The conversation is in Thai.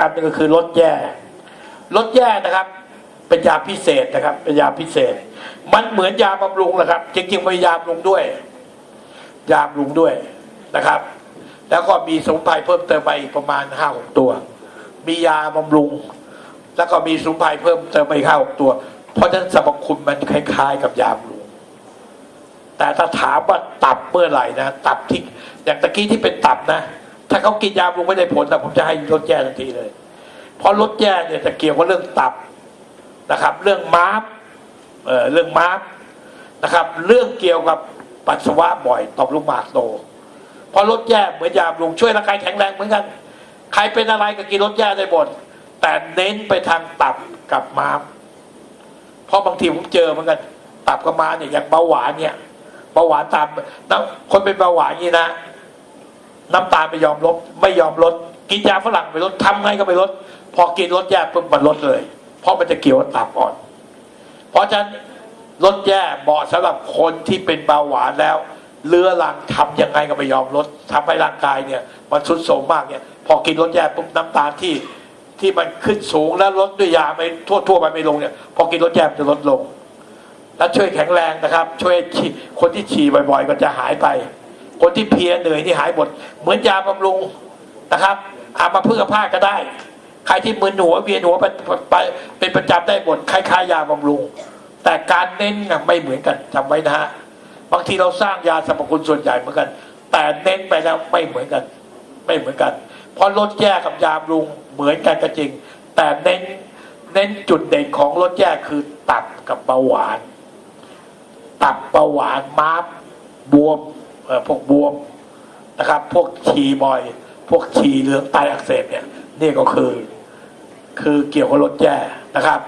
อันหนึงก็คือลดแย่ลดแย่นะครับ เป็นยาพิเศษนะครับ เป็นยาพิเศษ มันเหมือนยาบำรุงนะครับ จริงๆมันยาบำรุงด้วย ยาบำรุงด้วยนะครับ แล้วก็มีสมุนไพรเพิ่มเติมไปอีกประมาณห้าหกตัว มียาบำรุง แล้วก็มีสมุนไพรเพิ่มเติมไปห้าหกตัว เพราะฉะนั้นสรรพคุณมันคล้ายๆ กับยาบำรุงแต่ถ้าถามว่าตับเมื่อไหร่นะตับที่อย่างตะกี้ที่เป็นตับนะ ถ้าเขากินยาบำรุงไม่ได้ผลนะผมจะให้ลดแย่ทันทีเลย เพราะลดแย่เนี่ยจะเกี่ยวกับเรื่องตับนะครับ เรื่องม้าเอ่อเรื่องม้านะครับ เรื่องเกี่ยวกับปัสสาวะบ่อยต่อมลูกหมากโตพราะลดแย่เหมือนยาบำรุงช่วยร่างกายแข็งแรงเหมือนกันใครเป็นอะไรก็กินลดแย่ได้หมดแต่เน้นไปทางตับกับม้ามเพราะบางทีผมเจอเหมือนกัน ตับกับม้าเนี่ยอย่างเบาหวานเนี่ยเบาหวานตามน้ำคนเป็นเบาหวานนี่นะ น้ำตาลไม่ยอมลดไม่ยอมลด กินยาฝรั่งไม่ลดทำไงก็ไม่ลด พอกินลดแย่ปุ๊บมันลดเลย เพราะมันจะเกี่ยวกับตับอ่อน เพราะฉะนั้นลดแย่เหมาะสำหรับคนที่เป็นเบาหวานแล้วเลื้อรังทำยังไงก็ไม่ยอมลดทำให้ร่างกายเนี่ย มันทุดโทรมมากเนี่ย พอกินลดแย่ปุ๊บน้ำตาลที่ที่มันขึ้นสูงแล้วลดด้วยยาไม่ทั่วทั่วไปไม่ลงเนี่ย พอกินลดแย่จะลดลง แล้วช่วยแข็งแรงนะครับ ช่วยคนที่ฉี่บ่อย ๆ ก็จะหายไป คนที่เพียเหนื่อยที่หายหมด เหมือนยาบำรุงนะครับอามาพึ่งผ้าก็ได้ ใครที่มึนหัวเวียนหัวไปเป็นประจำได้หมดคล้ายๆยาบำรุง แต่การเน้นไม่เหมือนกันจำไว้นะฮะบางทีเราสร้างยาสรรพคุณส่วนใหญ่เหมือนกัน แต่เน้นไปแล้วไม่เหมือนกัน ไม่เหมือนกัน เพราะลดแย่กับยาบำรุงเหมือนกันก็จริง แต่เน้นเน้นจุดเด่นของลดแย่คือตับกับเบาหวาน ตับเบาหวานม้าบวม พวกบวมนะครับ พวกฉี่บ่อย พวกฉี่เหลืองไตอักเสบเนี่ยนี่ก็คือ คือเกี่ยวกับรถแย่นะครับ